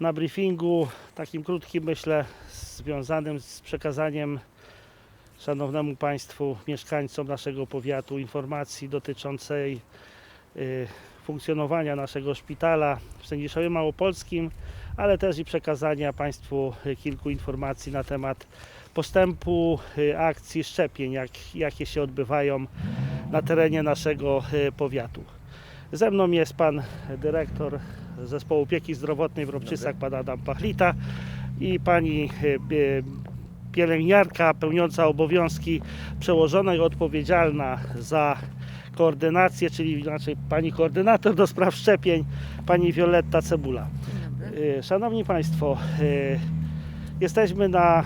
na briefingu, takim krótkim myślę, związanym z przekazaniem Szanownemu Państwu, mieszkańcom naszego powiatu informacji dotyczącej y, funkcjonowania naszego szpitala w Sędziszowie Małopolskim, ale też i przekazania Państwu kilku informacji na temat postępu y, akcji szczepień, jak, jakie się odbywają na terenie naszego y, powiatu. Ze mną jest pan dyrektor Zespołu Opieki Zdrowotnej w Robczycach, pan Adam Pachlita i pani y, y, pielęgniarka pełniąca obowiązki przełożonej, odpowiedzialna za koordynację, czyli inaczej pani koordynator do spraw szczepień, pani Wioletta Cebula. Y, Szanowni Państwo, jesteśmy na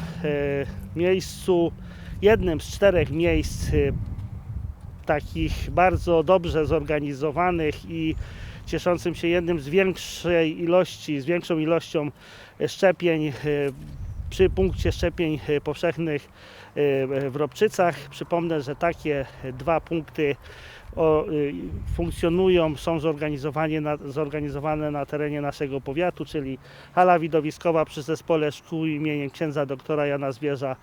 miejscu, jednym z czterech miejsc takich bardzo dobrze zorganizowanych i cieszącym się jednym z większej ilości, z większą ilością y, szczepień y, przy punkcie szczepień y, powszechnych w Robczycach. Przypomnę, że takie dwa punkty funkcjonują, są zorganizowane na, zorganizowane na terenie naszego powiatu, czyli hala widowiskowa przy zespole szkół imieniem księdza doktora Jana Zwierza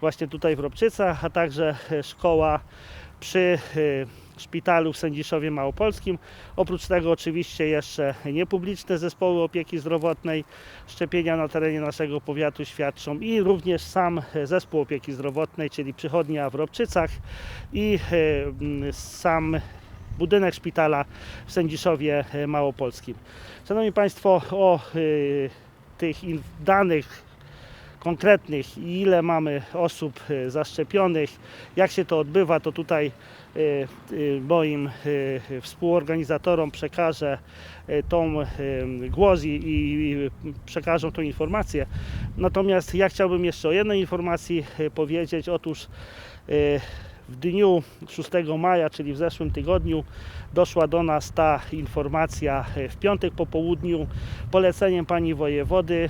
właśnie tutaj w Robczycach, a także e, szkoła przy y, szpitalu w Sędziszowie Małopolskim. Oprócz tego oczywiście jeszcze niepubliczne zespoły opieki zdrowotnej, szczepienia na terenie naszego powiatu świadczą i również sam zespół opieki zdrowotnej, czyli przychodnia w Robczycach i y, mm, sam budynek szpitala w Sędziszowie e, Małopolskim. Szanowni Państwo, o y, tych danych konkretnych i ile mamy osób y, zaszczepionych, jak się to odbywa, to tutaj y, y, moim współorganizatorom przekażę tą głos i, i przekażą tą informację. Natomiast ja chciałbym jeszcze o jednej informacji powiedzieć. Otóż w dniu 6 maja, czyli w zeszłym tygodniu, doszła do nas ta informacja w piątek po południu poleceniem pani wojewody.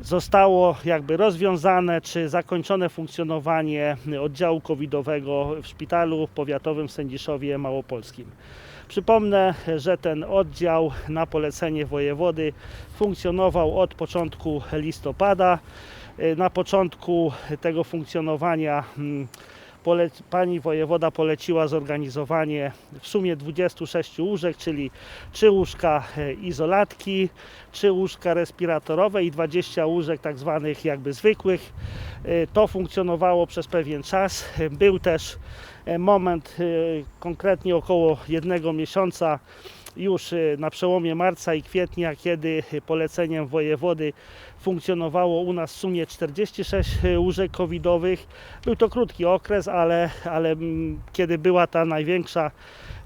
Zostało jakby rozwiązane czy zakończone funkcjonowanie oddziału covidowego w szpitalu powiatowym w Sędziszowie Małopolskim. Przypomnę, że ten oddział na polecenie wojewody funkcjonował od początku listopada. Na początku tego funkcjonowania pani wojewoda poleciła zorganizowanie w sumie 26 łóżek, czyli 3 łóżka e, izolatki, 3 łóżka respiratorowe i 20 łóżek tak zwanych jakby zwykłych. E, To funkcjonowało przez pewien czas. Był też e, moment, konkretnie około jednego miesiąca, już na przełomie marca i kwietnia, kiedy poleceniem wojewody funkcjonowało u nas w sumie 46 łóżek covidowych. Był to krótki okres, ale, ale mm, kiedy była ta największa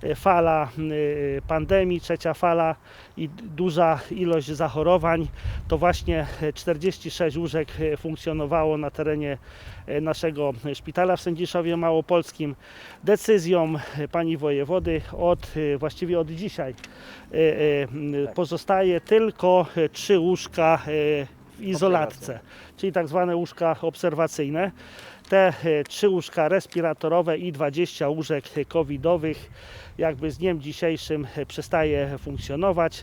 e, fala y, pandemii, trzecia fala i duża ilość zachorowań, to właśnie e, 46 łóżek e, funkcjonowało na terenie e, naszego szpitala w Sędziszowie Małopolskim. Decyzją e, pani wojewody od e, właściwie od dzisiaj e, e, m, pozostaje tylko e, trzy łóżka e, izolatce, czyli tak zwane łóżka obserwacyjne. Te e, trzy łóżka respiratorowe i 20 łóżek covidowych jakby z dniem dzisiejszym e, przestaje funkcjonować. E,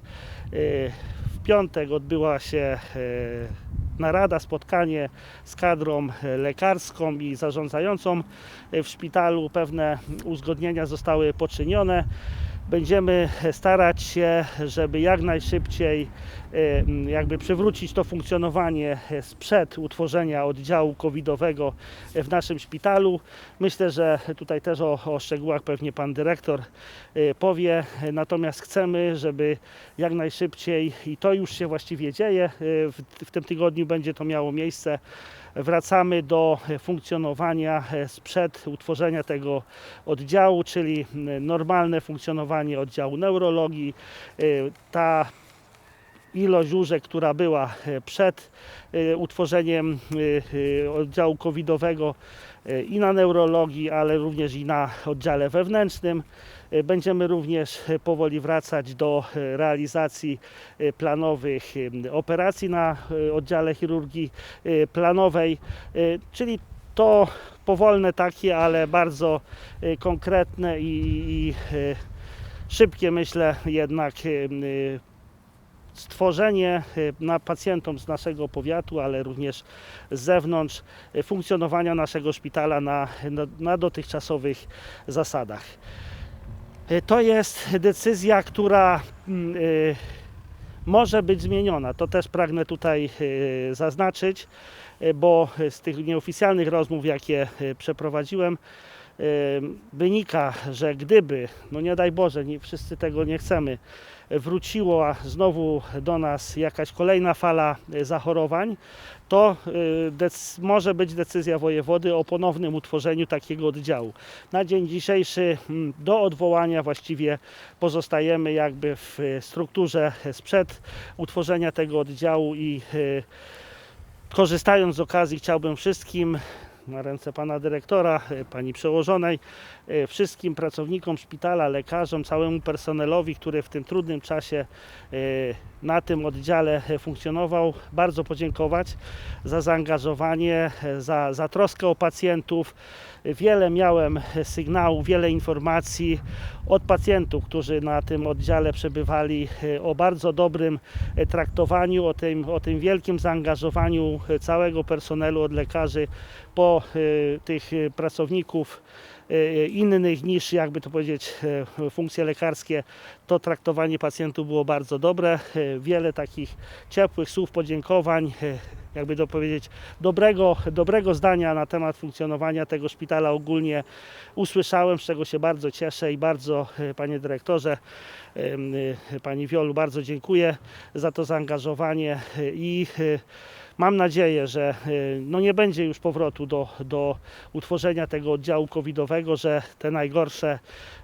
W piątek odbyła się narada, spotkanie z kadrą lekarską i zarządzającą w szpitalu. Pewne uzgodnienia zostały poczynione. Będziemy starać się, żeby jak najszybciej e, jakby przywrócić to funkcjonowanie e, sprzed utworzenia oddziału covidowego e, w naszym szpitalu. Myślę, że tutaj też o, o szczegółach pewnie pan dyrektor powie. Natomiast chcemy, żeby jak najszybciej i to już się właściwie dzieje. W, w tym tygodniu będzie to miało miejsce. Wracamy do funkcjonowania e, sprzed utworzenia tego oddziału, czyli normalne funkcjonowanie oddziału neurologii. E, Ta ilość łóżek, która była e, przed utworzeniem oddziału covidowego i na neurologii, ale również i na oddziale wewnętrznym. Będziemy również powoli wracać do realizacji planowych operacji na oddziale chirurgii planowej, czyli to powolne takie, ale bardzo konkretne i, i szybkie myślę jednak stworzenie y, na pacjentom z naszego powiatu, ale również z zewnątrz y, funkcjonowania naszego szpitala na, na, na dotychczasowych zasadach. Y, To jest decyzja, która mm, może być zmieniona. To też pragnę tutaj zaznaczyć, bo z tych nieoficjalnych rozmów, jakie przeprowadziłem, wynika, że gdyby, no nie daj Boże, nie, wszyscy tego nie chcemy, wróciła znowu do nas jakaś kolejna fala y, zachorowań, to y, może być decyzja wojewody o ponownym utworzeniu takiego oddziału. Na dzień dzisiejszy mm, do odwołania właściwie pozostajemy jakby w y, strukturze sprzed utworzenia tego oddziału i korzystając z okazji chciałbym wszystkim na ręce pana dyrektora, y, pani przełożonej, wszystkim pracownikom szpitala, lekarzom, całemu personelowi, który w tym trudnym czasie y, na tym oddziale y, funkcjonował, bardzo podziękować za zaangażowanie, za, za troskę o pacjentów. Wiele miałem sygnałów, wiele informacji od pacjentów, którzy na tym oddziale przebywali o bardzo dobrym traktowaniu, o tym, o tym wielkim zaangażowaniu całego personelu od lekarzy po tych pracowników innych niż, jakby to powiedzieć, y, funkcje lekarskie, to traktowanie pacjentów było bardzo dobre. Y, Wiele takich ciepłych słów podziękowań, jakby to powiedzieć, dobrego, dobrego zdania na temat funkcjonowania tego szpitala ogólnie usłyszałem, z czego się bardzo cieszę i bardzo, panie dyrektorze, pani Wiolu, bardzo dziękuję za to zaangażowanie i Mam nadzieję, że y, no nie będzie już powrotu do, do utworzenia tego oddziału covidowego, że te najgorsze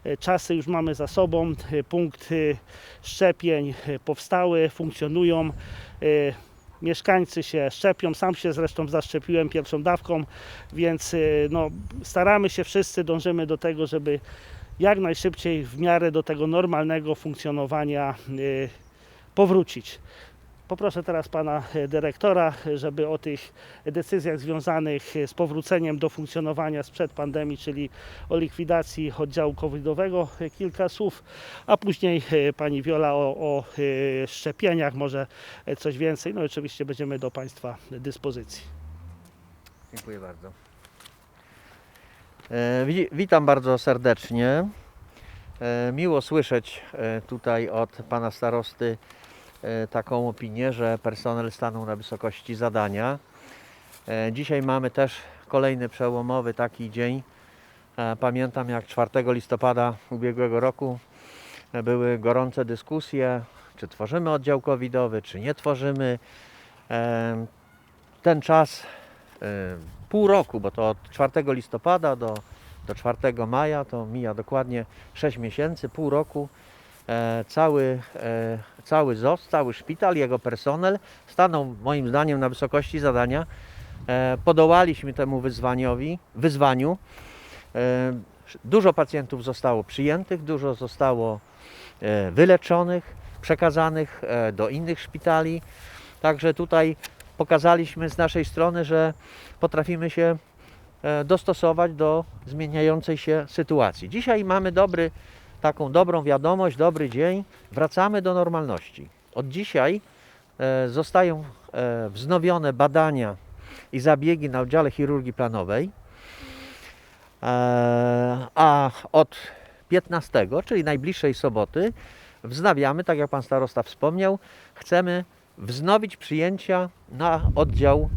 y, czasy już mamy za sobą. Y, Punkty szczepień powstały, funkcjonują. Mieszkańcy się szczepią, sam się zresztą zaszczepiłem pierwszą dawką, więc no, staramy się wszyscy, dążymy do tego, żeby jak najszybciej w miarę do tego normalnego funkcjonowania powrócić. Poproszę teraz pana e, dyrektora, żeby o tych decyzjach związanych z powróceniem do funkcjonowania sprzed pandemii, czyli o likwidacji oddziału covidowego, e, kilka słów, a później e, pani Wiola o, o e, szczepieniach, może e, coś więcej. No oczywiście będziemy do państwa dyspozycji. Dziękuję bardzo. E, wi- Witam bardzo serdecznie. E, Miło słyszeć e, tutaj od pana starosty e, taką opinię, że personel stanął na wysokości zadania. E, Dzisiaj mamy też kolejny przełomowy taki dzień. E, Pamiętam jak 4 listopada ubiegłego roku e, były gorące dyskusje, czy tworzymy oddział covidowy, czy nie tworzymy. E, Ten czas e, pół roku, bo to od 4 listopada do, do 4 maja to mija dokładnie 6 miesięcy, pół roku. E, cały, e, cały ZOS, cały szpital, jego personel stanął moim zdaniem na wysokości zadania. E, podołaliśmy temu wyzwaniowi, wyzwaniu. Dużo pacjentów zostało przyjętych, dużo zostało wyleczonych, przekazanych do innych szpitali. Także tutaj pokazaliśmy z naszej strony, że potrafimy się dostosować do zmieniającej się sytuacji. Dzisiaj mamy dobry, taką dobrą wiadomość, dobry dzień. Wracamy do normalności. Od dzisiaj e, zostają e, wznowione badania i zabiegi na oddziale chirurgii planowej. E, A od 15, czyli najbliższej soboty, wznawiamy, tak jak pan starosta wspomniał, chcemy wznowić przyjęcia na oddział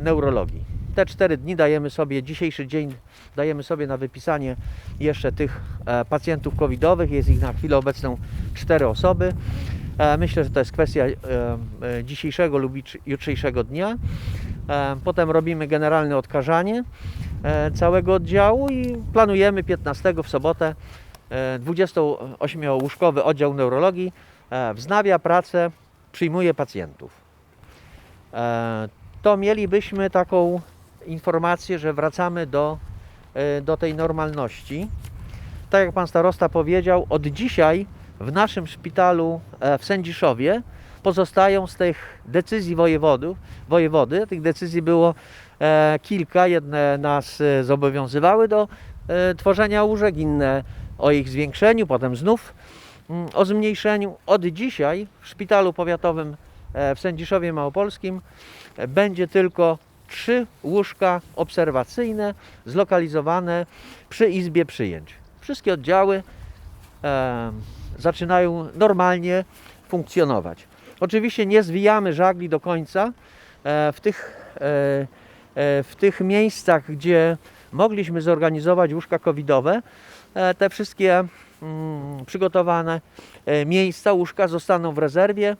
neurologii. Te cztery dni dajemy sobie, dzisiejszy dzień dajemy sobie na wypisanie jeszcze tych e, pacjentów covidowych. Jest ich na chwilę obecną cztery osoby. E, myślę, że to jest kwestia e, dzisiejszego lub jutr- jutrzejszego dnia. Potem robimy generalne odkażanie całego oddziału i planujemy 15 w sobotę e, 28-łóżkowy oddział neurologii wznawia pracę, przyjmuje pacjentów. To mielibyśmy taką informację, że wracamy do, e, do tej normalności. Tak jak pan starosta powiedział, od dzisiaj w naszym szpitalu e, w Sędziszowie pozostają z tych decyzji wojewodów, wojewody, tych decyzji było e, kilka, jedne nas zobowiązywały do tworzenia łóżek, inne o ich zwiększeniu, potem znów mm, o zmniejszeniu. Od dzisiaj w szpitalu powiatowym w Sędziszowie Małopolskim będzie tylko trzy łóżka obserwacyjne zlokalizowane przy izbie przyjęć. Wszystkie oddziały e, zaczynają normalnie funkcjonować. Oczywiście nie zwijamy żagli do końca e, w tych, e, e, w tych miejscach, gdzie mogliśmy zorganizować łóżka covidowe. E, te wszystkie mm, przygotowane e, miejsca, łóżka zostaną w rezerwie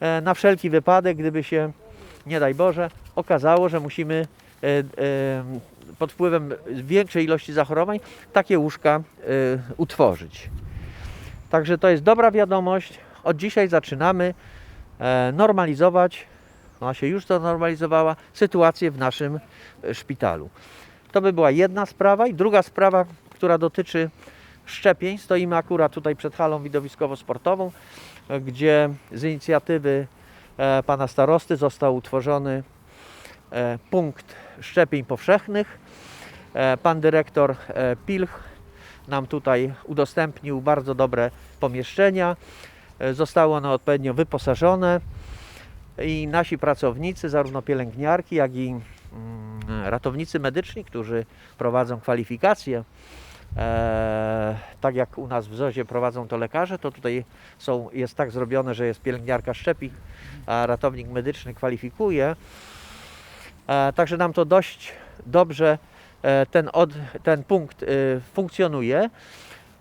e, na wszelki wypadek, gdyby się, nie daj Boże, okazało, że musimy e, e, pod wpływem większej ilości zachorowań takie łóżka e, utworzyć. Także to jest dobra wiadomość. Od dzisiaj zaczynamy normalizować, ona się już to normalizowała, sytuację w naszym szpitalu. To by była jedna sprawa. I druga sprawa, która dotyczy szczepień. Stoimy akurat tutaj przed halą widowiskowo-sportową, gdzie z inicjatywy pana starosty został utworzony e, punkt szczepień powszechnych. E, Pan dyrektor e, Pilch nam tutaj udostępnił bardzo dobre pomieszczenia. E, Zostały one odpowiednio wyposażone i nasi pracownicy, zarówno pielęgniarki, jak i mm, ratownicy medyczni, którzy prowadzą kwalifikacje, e, tak jak u nas w ZOzie prowadzą to lekarze, to tutaj są, jest tak zrobione, że jest pielęgniarka szczepi, a ratownik medyczny kwalifikuje. E, także nam to dość dobrze e, ten, od, ten punkt e, funkcjonuje.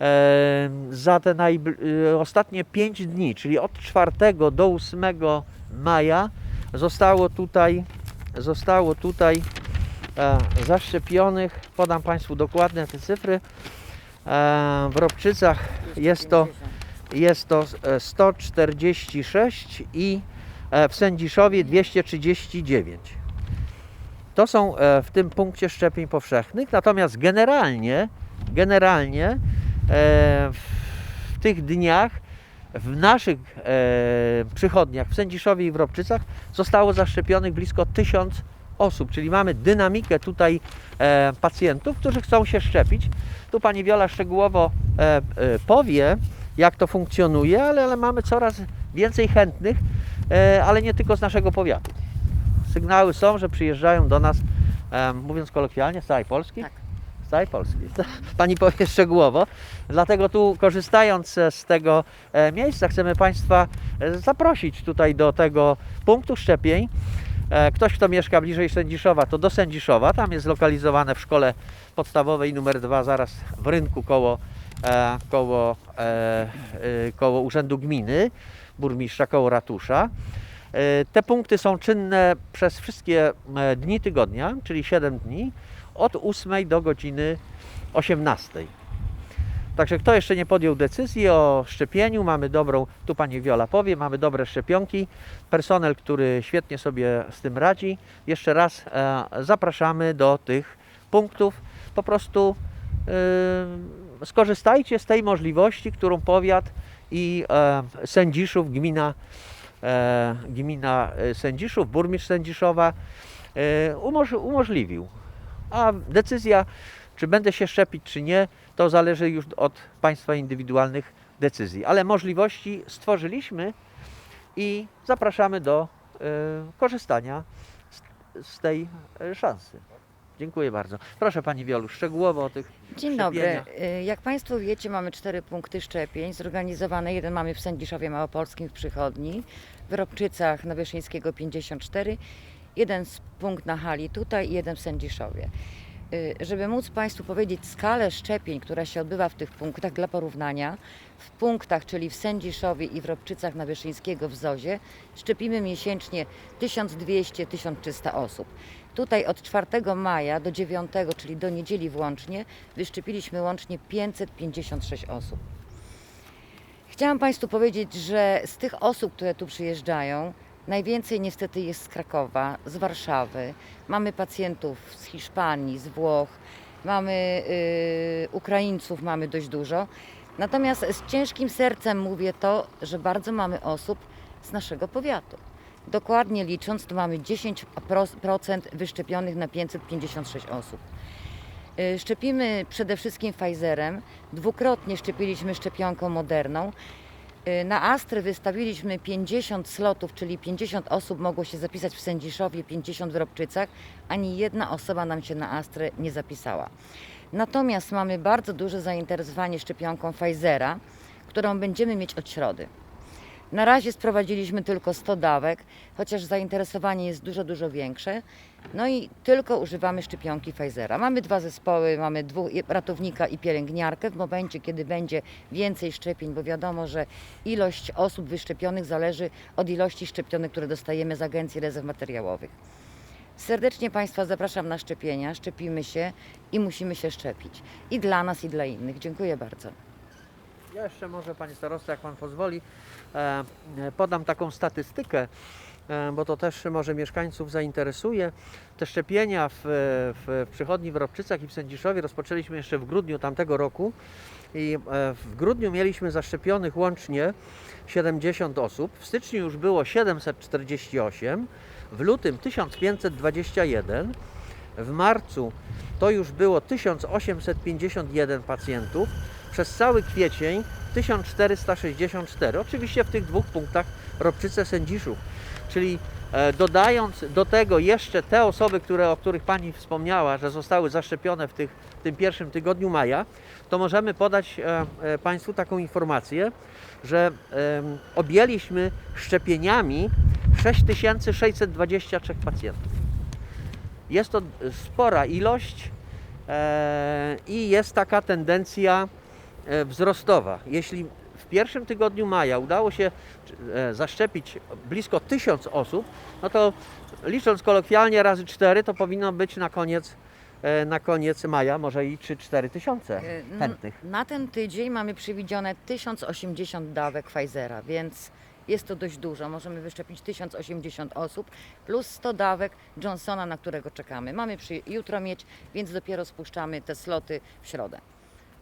E, Za te najbl- e, ostatnie 5 dni, czyli od 4 do 8 maja zostało tutaj, zostało tutaj zaszczepionych, podam Państwu dokładne te cyfry. E, W Robczycach jest to, jest to e, 146 i e, w Sędziszowie 239. To są e, w tym punkcie szczepień powszechnych, natomiast generalnie, generalnie e, w, tych dniach w naszych e, przychodniach w Sędziszowie i w Robczycach zostało zaszczepionych blisko 1000 osób, czyli mamy dynamikę tutaj e, pacjentów, którzy chcą się szczepić. Tu pani Wiola szczegółowo e, e, powie, jak to funkcjonuje, ale, ale mamy coraz więcej chętnych, e, ale nie tylko z naszego powiatu. Sygnały są, że przyjeżdżają do nas, e, mówiąc kolokwialnie, z całej Polski. Tak. Z całej Polski. Pani powie szczegółowo. Dlatego tu korzystając e, z tego e, miejsca chcemy Państwa e, zaprosić tutaj do tego punktu szczepień. E, Ktoś, kto mieszka bliżej Sędziszowa, to do Sędziszowa. Tam jest zlokalizowane w szkole podstawowej numer 2, zaraz w rynku koło, e, koło, e, koło Urzędu Gminy, burmistrza, koło ratusza. Te punkty są czynne przez wszystkie dni tygodnia, czyli 7 dni, od 8 do godziny 18. Także kto jeszcze nie podjął decyzji o szczepieniu, mamy dobrą, tu pani Wiola powie, mamy dobre szczepionki, personel, który świetnie sobie z tym radzi. Jeszcze raz e, zapraszamy do tych punktów. Po prostu e, skorzystajcie z tej możliwości, którą powiat i e, Sędziszów, gmina, e, gmina e, Sędziszów, burmistrz Sędziszowa e, umoż, umożliwił. A decyzja, czy będę się szczepić, czy nie, to zależy już od Państwa indywidualnych decyzji. Ale możliwości stworzyliśmy i zapraszamy do e, korzystania z, z tej e, szansy. Dziękuję bardzo. Proszę Pani Wiolu, szczegółowo o tych Dzień dobry. szczepieniach. Y, Jak Państwo wiecie, mamy cztery punkty szczepień zorganizowane. Jeden mamy w Sędziszowie Małopolskim w przychodni, w Robczycach na Wyszyńskiego 54, jeden z- punkt na hali tutaj i jeden w Sędziszowie. Y, Żeby móc Państwu powiedzieć skalę szczepień, która się odbywa w tych punktach dla porównania, w punktach, czyli w Sędziszowie i w Robczycach na Wyszyńskiego w Zozie, szczepimy miesięcznie 1200-1300 osób. Tutaj od 4 maja do 9, czyli do niedzieli włącznie, wyszczepiliśmy łącznie 556 osób. Chciałam Państwu powiedzieć, że z tych osób, które tu przyjeżdżają, najwięcej niestety jest z Krakowa, z Warszawy. Mamy pacjentów z Hiszpanii, z Włoch, mamy y, Ukraińców, mamy dość dużo. Natomiast z ciężkim sercem mówię to, że bardzo mamy osób z naszego powiatu. Dokładnie licząc, to mamy 10% wyszczepionych na 556 osób. Y, Szczepimy przede wszystkim Pfizerem. Dwukrotnie szczepiliśmy szczepionką Moderną. Y, Na Astrę wystawiliśmy 50 slotów, czyli 50 osób mogło się zapisać w Sędziszowie, 50 w Robczycach. Ani jedna osoba nam się na Astrę nie zapisała. Natomiast mamy bardzo duże zainteresowanie szczepionką Pfizera, którą będziemy mieć od środy. Na razie sprowadziliśmy tylko 100 dawek, chociaż zainteresowanie jest dużo, dużo większe. No i tylko używamy szczepionki Pfizera. Mamy dwa zespoły, mamy dwóch ratownika i pielęgniarkę. W momencie, kiedy będzie więcej szczepień, bo wiadomo, że ilość osób wyszczepionych zależy od ilości szczepionek, które dostajemy z Agencji Rezerw Materiałowych. Serdecznie Państwa zapraszam na szczepienia. Szczepimy się i musimy się szczepić. I dla nas, i dla innych. Dziękuję bardzo. Ja jeszcze może Panie Starosto, jak Pan pozwoli, e, podam taką statystykę, bo to też może mieszkańców zainteresuje. Te szczepienia w, w, w przychodni w Robczycach i w Sędziszowie rozpoczęliśmy jeszcze w grudniu tamtego roku. I e, w grudniu mieliśmy zaszczepionych łącznie 70 osób, w styczniu już było 748, w lutym 1521, w marcu to już było 1851 pacjentów, przez cały kwiecień 1464. Oczywiście w tych dwóch punktach Robczyce Sędziszów. Czyli e, dodając do tego jeszcze te osoby, które, o których Pani wspomniała, że zostały zaszczepione w, tych, w tym pierwszym tygodniu maja, to możemy podać e, e, Państwu taką informację, że objęliśmy szczepieniami 6623 pacjentów. Jest to spora ilość i jest taka tendencja wzrostowa. Jeśli w pierwszym tygodniu maja udało się e, zaszczepić blisko 1000 osób, no to licząc kolokwialnie razy 4, to powinno być na koniec, e, na koniec maja może i 3-4 tysiące chętnych. Na ten tydzień mamy przewidziane 1080 dawek Pfizera, więc jest to dość dużo. Możemy wyszczepić 1080 osób plus 100 dawek Johnsona, na którego czekamy. Mamy przy, jutro mieć, więc dopiero spuszczamy te sloty w środę.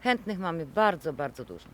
Chętnych mamy bardzo, bardzo dużo.